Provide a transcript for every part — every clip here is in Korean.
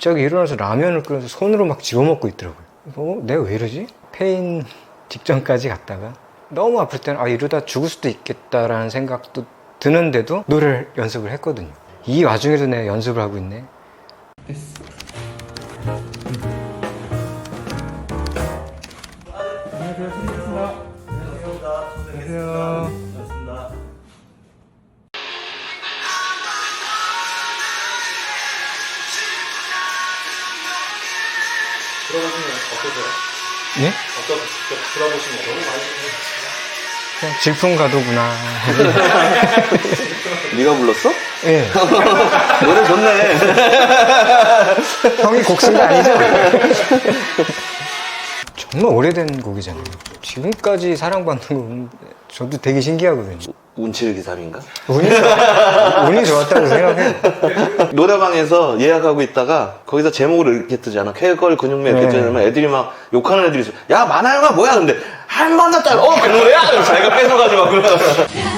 갑자기 일어나서 라면을 끓여서 손으로 막 집어먹고 있더라고요. 어, 내가 왜 이러지? 페인 직전까지 갔다가 너무 아플 때는 아 이러다 죽을 수도 있겠다라는 생각도 드는데도 노래를 연습을 했거든요. 이 와중에도 내가 연습을 하고 있네. 안녕 예? 직접 들어보시면 너무 많이 그냥 질풍 가도구나. 네가 불렀어? 예. 노래 좋네. 형이 곡쓴거 아니죠? 정말 오래된 곡이잖아요. 지금까지 사랑받는 건 저도 되게 신기하거든요. 운칠 기삼인가? 운이, 운이 좋았다고 생각해요. 노래방에서 예약하고 있다가 거기서 제목을 이렇게 뜨잖아. 쾌걸 근육맨 이렇게 네. 뜨면 애들이 막 욕하는 애들이 있어. 야 만화영화 뭐야? 근데 한번 더 따라. 어그 노래야? 그래서 자기가 뺏어가지고 막 그러고. 아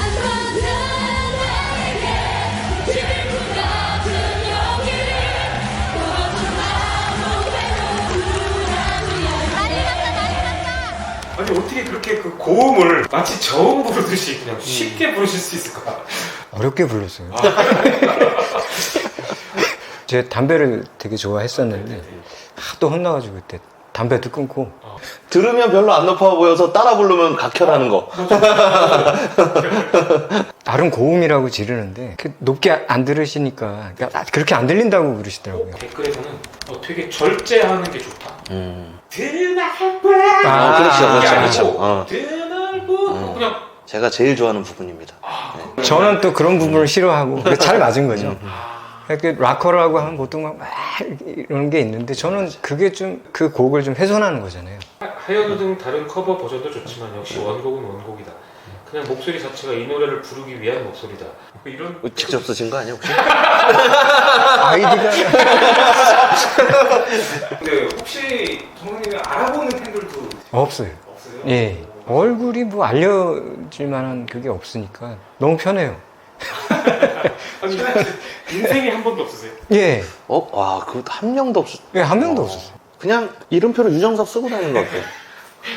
어떻게 그렇게 그 고음을 마치 저음 부르듯이 그냥 쉽게 부르실 수 있을까? 어렵게 불렀어요. 제 담배를 되게 좋아했었는데 하도 혼나가지고 그때 담배도 끊고 들으면 별로 안 높아 보여서 따라 부르면 각혈하는 거. 나름 고음이라고 지르는데 그 높게 안 들으시니까 그러니까 그렇게 안 들린다고 그러시더라고요. 댓글에서는 어, 되게 절제하는 게 좋다. 음. 드날 거야. 아, 그렇죠, 이게 그렇죠, 아니고 그렇죠. 어. 드날고 그냥 제가 제일 좋아하는 부분입니다. 저는 또 그런 부분을 싫어하고 그게 잘 맞은 거죠. 음. 이렇게 락커라고 하면 보통 막, 막 이런 게 있는데 저는 그게 좀 그 곡을 좀 훼손하는 거잖아요. 하연우 등 다른 커버 버전도 좋지만 역시 원곡은 원곡이다. 그냥 목소리 자체가 이 노래를 부르기 위한 목소리다. 뭐 이런 직접 쓰신 거 아니야 혹시? 아이디가 근데 혹시 정선님이 알아보는 팬들도 없어요. 없어요? 예. 얼굴이 뭐 알려질 만한 그게 없으니까 너무 편해요. 아니 인생에 한 번도 없으세요? 예. 어? 와 그것도 한 명도 없어. 예, 한 명도 없었어요. 그냥 이름표로 유정석 쓰고 다니는 것 같아.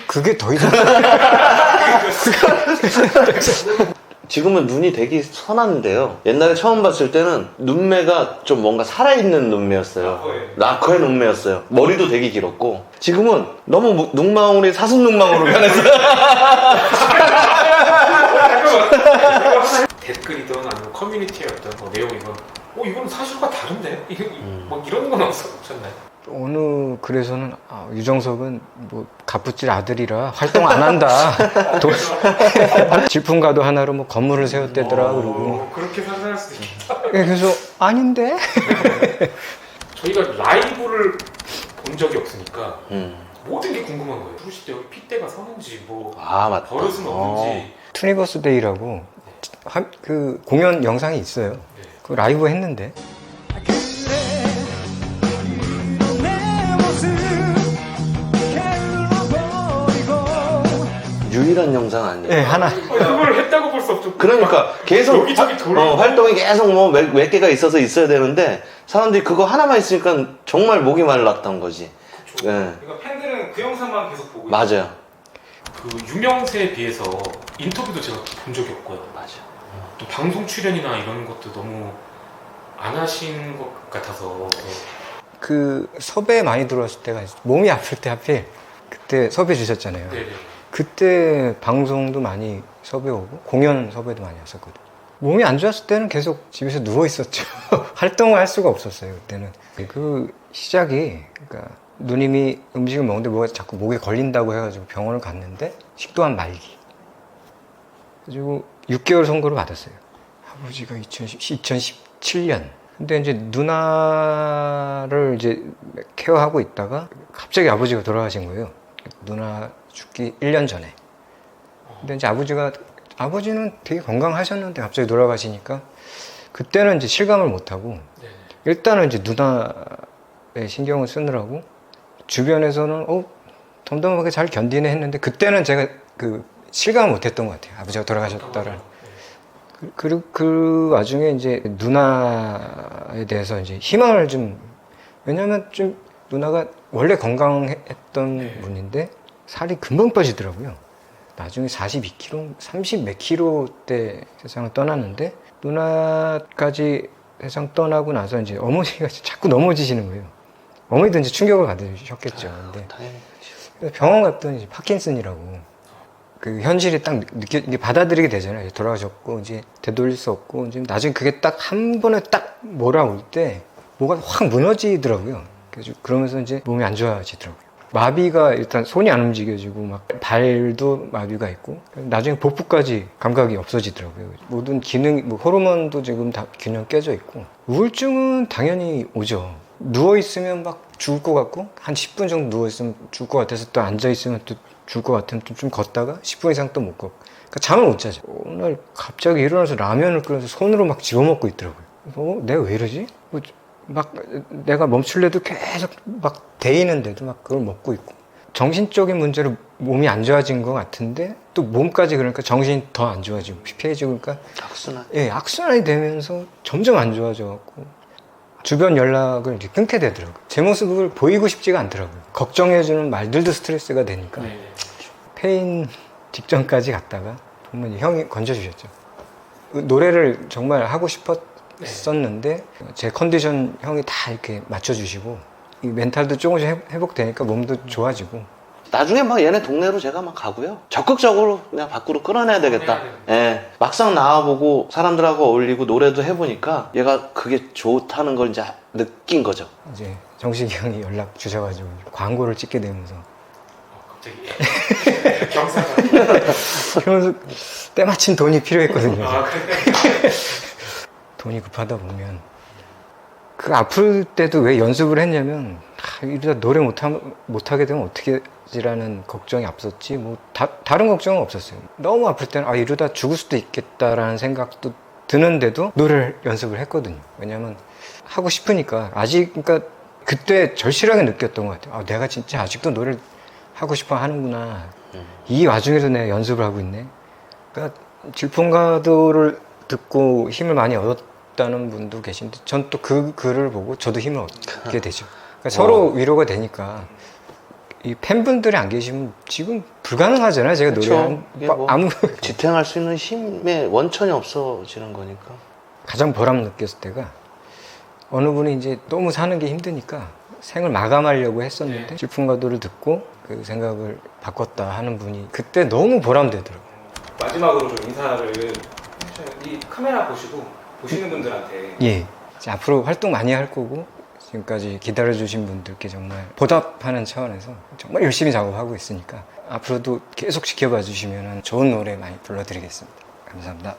그게 더 이상 지금은 눈이 되게 선한데요. 옛날에 처음 봤을 때는 눈매가 좀 뭔가 살아있는 눈매였어요. 라커의. 라커의 눈매였어요. 머리도 되게 길었고. 지금은 너무 무- 눈망울이 사슴 눈망울로 변했어요. 댓글이든 아니면 커뮤니티의 어떤 뭐 내용이건 어 이건 사실과 다른데? 이거 음. 뭐 이런 건 없- 없었나요? 어느 글에서는 아, 유정석은 뭐 갑부질 아들이라 활동 안 한다. 도- 질풍가도 하나로 뭐 건물을 세웠대더라 그러고. 어, 그렇게 상상할 수도 있겠다. 예, 그래서 아닌데? 저희가 라이브를 본 적이 없으니까 음. 모든 게 궁금한 거예요. 부르실 때 여기 핏대가 서는지 뭐 아, 맞다. 버릇은 없는지 투니버스 데이라고 한- 그 공연 영상이 있어요. 네. 그 라이브 했는데 유일한 영상 아니에요? 예, 하나 그걸 했다고 볼 수 없죠. 그러니까 계속 여기저기 돌아. 어, 활동이 계속 뭐몇 개가 있어서 있어야 되는데 사람들이 그거 하나만 있으니까 정말 목이 말랐던 거지. 예. 그러니까 팬들은 그 영상만 계속 보고 맞아요. 그 유명세에 비해서 인터뷰도 제가 본 적이 없고요. 맞아. 또 방송 출연이나 이런 것도 너무 안 하신 것 같아서 그 섭외 많이 들어왔을 때가 있어요. 몸이 아플 때 하필 그때 섭외 주셨잖아요. 네, 네. 그때 방송도 많이 섭외 오고 공연 섭외도 많이 왔었거든. 몸이 안 좋았을 때는 계속 집에서 누워 있었죠. 활동을 할 수가 없었어요. 그때는 그 시작이 그러니까 누님이 음식을 먹는데 뭐가 자꾸 목에 걸린다고 해가지고 병원을 갔는데 식도암 말기. 그리고 6개월 선고를 받았어요. 아버지가 2010, 2017년. 근데 이제 누나를 이제 케어하고 있다가 갑자기 아버지가 돌아가신 거예요. 누나 죽기 1년 전에. 근데 이제 아버지가 아버지는 되게 건강하셨는데 갑자기 돌아가시니까 그때는 이제 실감을 못 하고 네. 일단은 이제 누나의 신경을 쓰느라고 주변에서는 어 덤덤하게 잘 견디네 했는데 그때는 제가 그 실감을 못 했던 것 같아요. 아버지가 돌아가셨다라는. 그- 그리고 그 와중에 이제 누나에 대해서 이제 희망을 좀 왜냐면 좀 누나가 원래 건강했던 네. 분인데 살이 금방 빠지더라고요. 나중에 42kg, 30몇 킬로 때 세상을 떠났는데 누나까지 세상 떠나고 나서 이제 어머니가 자꾸 넘어지시는 거예요. 어머니도 이제 충격을 받으셨겠죠. 근데 다행히. 그래서 병원 갔더니 이제 파킨슨이라고 그 현실이 딱 느껴 이게 받아들이게 되잖아요. 돌아가셨고 이제 되돌릴 수 없고 이제 나중에 그게 딱 한 번에 딱 몰아올 때 뭐가 확 무너지더라고요. 그래서 그러면서 이제 몸이 안 좋아지더라고요. 마비가 일단 손이 안 움직여지고 막 발도 마비가 있고 나중에 복부까지 감각이 없어지더라고요. 모든 기능, 뭐 호르몬도 지금 다 균형 깨져 있고 우울증은 당연히 오죠. 누워 있으면 막 죽을 것 같고 한 10분 정도 누워 있으면 죽을 것 같아서 또 앉아 있으면 또 죽을 것 같으면 또좀 걷다가 10분 이상 또 못 걷고 그러니까 잠을 못 자죠. 오늘 갑자기 일어나서 라면을 끓여서 손으로 막 집어먹고 있더라고요. 어, 내가 왜 이러지? 뭐 막 내가 멈출래도 계속 막 데이는데도 막 그걸 먹고 있고 정신적인 문제로 몸이 안 좋아진 것 같은데 또 몸까지 그러니까 정신이 더 안 좋아지고 피폐해지고 그러니까 악순환. 예, 악순환이 되면서 점점 안 좋아져 갖고 주변 연락을 이제 끊게 되더라고요. 제 모습을 보이고 싶지가 않더라고요. 걱정해주는 말들도 스트레스가 되니까 네. 폐인 직전까지 갔다가 부모님 형이 건져주셨죠. 그 노래를 정말 하고 싶었었는데 제 컨디션 형이 다 이렇게 맞춰주시고 이 멘탈도 조금씩 회- 회복되니까 몸도 좋아지고 나중에 막 얘네 동네로 제가 막 가고요. 적극적으로 그냥 밖으로 끌어내야 되겠다. 예. 막상 나와보고 사람들하고 어울리고 노래도 해보니까 얘가 그게 좋다는 걸 이제 느낀 거죠. 이제 정식이 형이 연락 주셔가지고 광고를 찍게 되면서 어, 갑자기 경사가. 그러면서 때마침 돈이 필요했거든요. 아 그래. 돈이 급하다 보면 그 아플 때도 왜 연습을 했냐면 아, 이러다 노래 못하, 못하게 되면 어떻게 지라는 걱정이 앞섰지 뭐 다, 다른 걱정은 없었어요. 너무 아플 때는 아 이러다 죽을 수도 있겠다라는 생각도 드는데도 노래를 연습을 했거든요. 왜냐면 하고 싶으니까. 아직 그러니까 그때 절실하게 느꼈던 것 같아요. 아, 내가 진짜 아직도 노래를 하고 싶어 하는구나. 이 와중에도 내가 연습을 하고 있네. 그러니까 질풍가도를 듣고 힘을 많이 얻었 다는 분도 계신데 전 또 그 글을 보고 저도 힘을 얻게 되죠. 그러니까 서로 위로가 되니까 이 팬분들이 안 계시면 지금 불가능하잖아요. 제가 이게 뭐 뭐- 아무 지탱할 수 있는 힘의 원천이 없어지는 거니까. 가장 보람 느꼈을 때가 어느 분이 이제 너무 사는 게 힘드니까 생을 마감하려고 했었는데 네. 질풍가도를 듣고 그 생각을 바꿨다 하는 분이 그때 너무 보람되더라고요. 마지막으로 좀 인사를. 이 카메라 보시고 보시는 분들한테 예. 이제 앞으로 활동 많이 할 거고 지금까지 기다려주신 분들께 정말 보답하는 차원에서 정말 열심히 작업하고 있으니까 앞으로도 계속 지켜봐 주시면 좋은 노래 많이 불러드리겠습니다. 감사합니다.